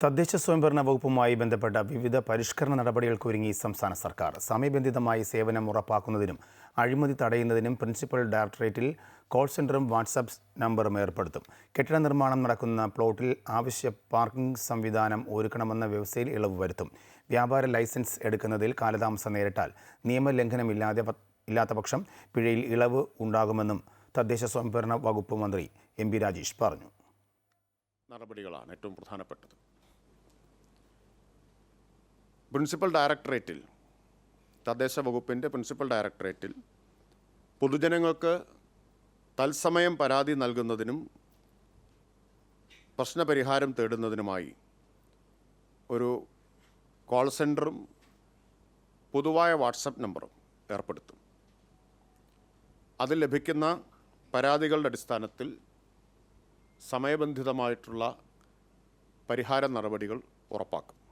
തദ്ദേശ സ്വയംഭരണ വകുപ്പുമായി ബന്ധപ്പെട്ട വിവിധ പരിഷ്കരണ നടപടികൾക്ക് ഒരുങ്ങി സംസ്ഥാന സർക്കാർ. സമയബന്ധിതമായി സേവനം ഉറപ്പാക്കുന്നതിനും അഴിമതി തടയുന്നതിനും പ്രിൻസിപ്പൽ ഡയറക്ടറേറ്റിൽ കോൾ സെന്ററും വാട്സാപ്പ് നമ്പറും ഏർപ്പെടുത്തും. കെട്ടിട നിർമ്മാണം നടക്കുന്ന പ്ലോട്ടിൽ ആവശ്യ പാർക്കിംഗ് സംവിധാനം ഒരുക്കണമെന്ന വ്യവസ്ഥയിൽ ഇളവ് വരുത്തും. വ്യാപാര ലൈസൻസ് എടുക്കുന്നതിൽ കാലതാമസം നേരിട്ടാൽ നിയമലംഘനമില്ലാതെ ഇല്ലാത്ത പക്ഷം പിഴയിൽ ഇളവ് ഉണ്ടാകുമെന്നും തദ്ദേശ സ്വയംഭരണ വകുപ്പ് മന്ത്രി എം രാജേഷ് പറഞ്ഞു. നടപടികളാണ് ഏറ്റവും പ്രധാനപ്പെട്ടത്. പ്രിൻസിപ്പൽ ഡയറക്ടറേറ്റിൽ തദ്ദേശ വകുപ്പിന്റെ പ്രിൻസിപ്പൽ ഡയറക്ടറേറ്റിൽ പൊതുജനങ്ങൾക്ക് തത്സമയം പരാതി നൽകുന്നതിനും പ്രശ്നപരിഹാരം തേടുന്നതിനുമായി ഒരു കോൾ സെന്ററും പൊതുവായ വാട്സപ്പ് നമ്പറും ഏർപ്പെടുത്തും. അതിൽ ലഭിക്കുന്ന പരാതികളുടെ അടിസ്ഥാനത്തിൽ സമയബന്ധിതമായിട്ടുള്ള പരിഹാര നടപടികൾ ഉറപ്പാക്കും.